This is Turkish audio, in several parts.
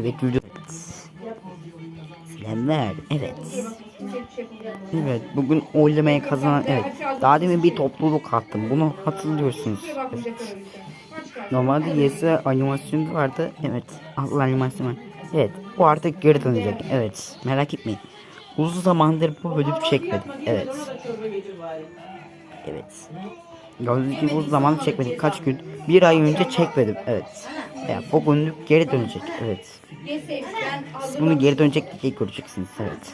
Evet video. Selamlar. Evet. Evet bugün oylamaya kazanan evet. Daha demin bir topluluk attım. Bunu hatırlıyorsunuz. Evet. Normalde YS animasyonu vardı. Evet. Allah animasyon var. Evet. Bu artık geri dönecek. Evet. Merak etmeyin. Uzun zamandır bu bölüm çekmedim. Evet. Evet. Gördüğünüz gibi uzun zaman çekmedik. Kaç gün? Bir ay önce çekmedim. Evet. Ya bugünlük geri dönecek. Evet. Siz bunu geri dönecek diye göreceksiniz. Evet.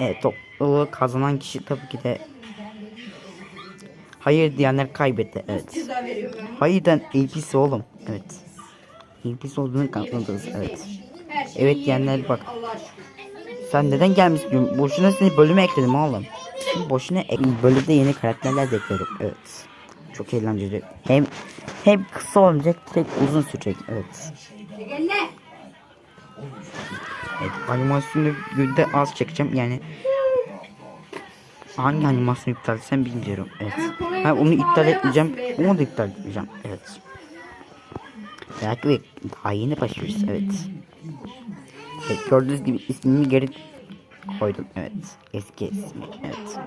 Evet topluluğu kazanan kişi tabii ki de Hayır diyenler kaybetti. Evet. Hayırdan ilgisi oğlum. Evet. İlgisi olduğunu kanıtladınız. Evet. Evet diyenler bak. Sen neden gelmişsin? Boşuna seni bölüme ekledim oğlum. Boşuna ek bölümde yeni karakterler de ekledim. Evet. Çok eğlenceli. Hem hem kısa olmayacak, direkt uzun sürecek. Evet. Evet, animasyonu günde az çekeceğim. Yani hangi animasyonu iptal etsem bilmiyorum. Evet. Ha, onu iptal etmeyeceğim. Onu da iptal etmeyeceğim. Evet. Belki daha yeni başlıyoruz. Evet. Evet gördüğünüz gibi ismimi geri koydum. Evet. Eski ismi. Evet.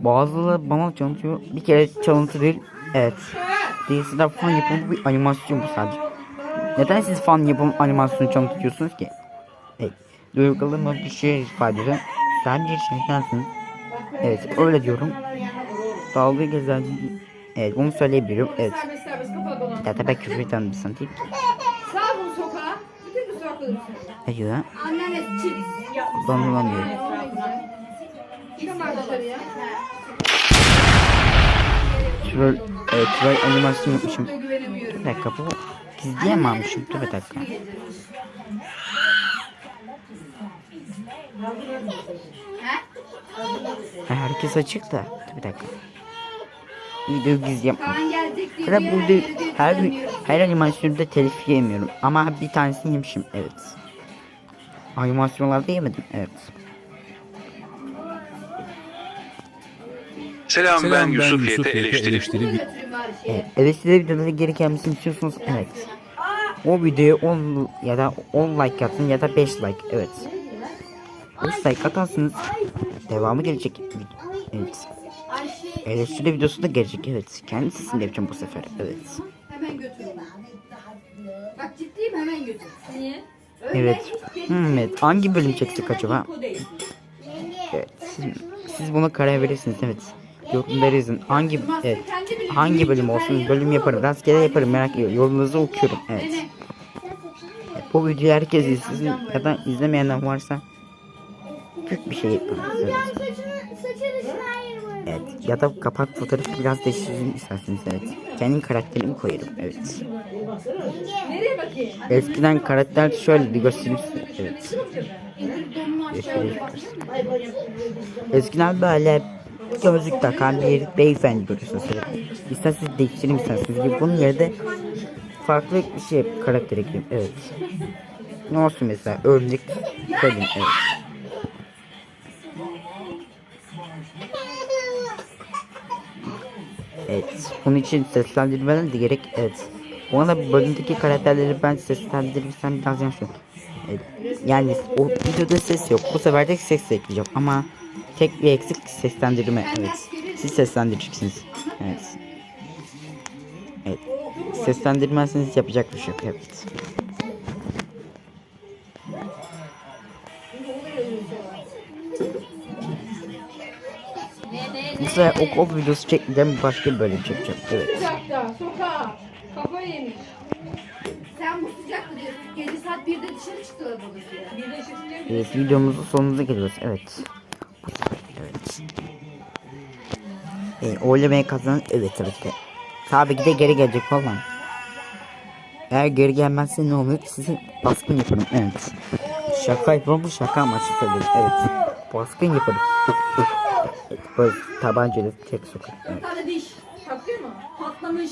Bazıları bana çalıntıyor. Bir kere çalıntı değil. Evet. Değilsizler fan yapımı bir animasyon bu sadece. Neden siz fan yapım animasyonu çalıntıyorsunuz ki? Evet. Duygularıma bir şey ifade ediyor. Sen bir şeytansın. Evet öyle diyorum. Dalga gezen Evet bunu söyleyebilirim. Evet. Ya ben küfür eden bir insan değil. Sağ bunu sokağa. Bütün bu Ne diyor? Annene çiz. Kullanılamıyor. Çıkın bak dışarıya. Troll, e, troll animasyon yapmışım. Bir dakika bu gizliye mi almışım? Dur bir dakika. Ha, herkes açık da. Dur bir dakika. Video gizli yapma. Kaan gelecek diye Sıra diğer burada diye her her animasyonda telif yemiyorum. Ama bir tanesini yemişim. Evet. Animasyonlarda yemedim. Evet. Selam, Selam ben Yusuf Yete Yete eleştiri. eleştiri. Evet. Eleştiri videoları geri gelmesini istiyorsunuz. Evet. O videoya 10 ya da 10 like atın ya da 5 like. Evet. 5 like atarsınız. Devamı gelecek. Evet. Eleştiri videosu da gelecek. Evet. Kendi sesini yapacağım bu sefer. Evet. hemen götürün. Bak ciddiyim hemen götür. Niye? Evet. Hmm, evet. Hangi bölüm çeksek acaba? Evet. Siz, siz buna karar verirsiniz. Evet. Yorumları yazın. Hangi evet. Hangi bölüm olsun? Bölüm yaparım. Rastgele yaparım. Merak ediyorum. Yorumunuzu okuyorum. Evet. Bu videoyu herkes izlesin ya da izlemeyenler varsa Türk bir şey yapın. Evet. Ya da kapak fotoğrafı biraz değiştirin isterseniz evet. Kendim karakterimi koyarım. Evet. Eskiden karakter şöyle göstereyim size. Evet. Eskiden böyle gözlük takan bir beyefendi görüyorsunuz. Evet. İsterseniz değiştireyim isterseniz gibi. Bunun yerine farklı bir şey karakter ekleyeyim. Evet. Ne olsun mesela örnek koyayım. Evet. Evet. Bunun için seslendirmeler de gerek. Evet. Arada bölümdeki karakterleri ben seslendirirsem biraz yanlış. Evet. Yani o videoda ses yok. Bu sefer de ses ekleyeceğim ama tek bir eksik seslendirme. Evet. Siz seslendireceksiniz. Evet. Evet. Seslendirmezseniz yapacak bir şey yok. Evet. Mesela okul videosu çekmeyeceğim başka bir bölüm çekeceğim. Evet. Sıcakta, sokağa. Kafa yemiş. Sen bu sıcakta diyorsun. Gece saat 1'de dışarı çıktılar babası ya. 1'de çıkınca Evet videomuzun sonuna geliyoruz. Evet. E, oylamaya kazanan evet tabii ki. Tabii ki de geri gelecek falan. Eğer geri gelmezse ne olur? Sizi baskın yaparım. Evet. Şaka yapıyorum bu şaka amaçlı söylüyorum. Evet. Baskın yaparım. Evet, böyle tabancayla tek sokak. Evet. tane diş. Patlıyor mu? Patlamış.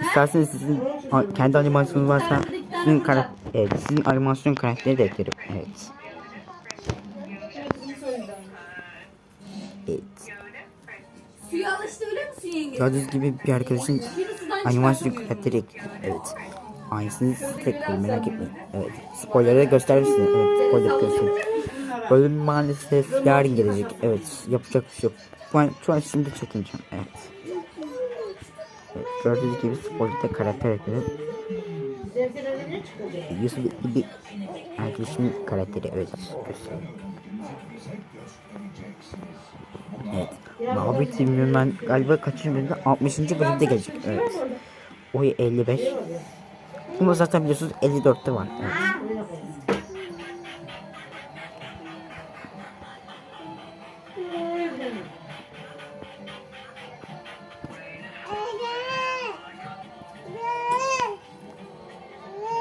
İsterseniz sizin kendi animasyonunuz varsa sizin karak evet, sizin animasyon karakteri de eklerim. Evet. Suya alıştı öyle misin yenge? Gördüğünüz gibi bir arkadaşın animasyon karakteri. Evet. Aynısını tekrar merak etmeyin. Evet. Spoiler'ı gösterir misin? Evet. Spoiler göstereyim. Bölüm maalesef yarın gelecek. Evet. Yapacak bir şey yok. Ben şu an şimdi çekineceğim. Evet. evet gördüğünüz gibi spoiler'da karakter ekledim. Yusuf gibi arkadaşımın karakteri evet göstereyim. Evet. Bobby Team'in ben galiba kaçıncı bölümde? 60. bölümde gelecek. Evet. Oy 55. Bunu zaten biliyorsunuz 54'te var. Evet.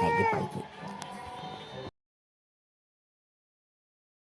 Hadi bay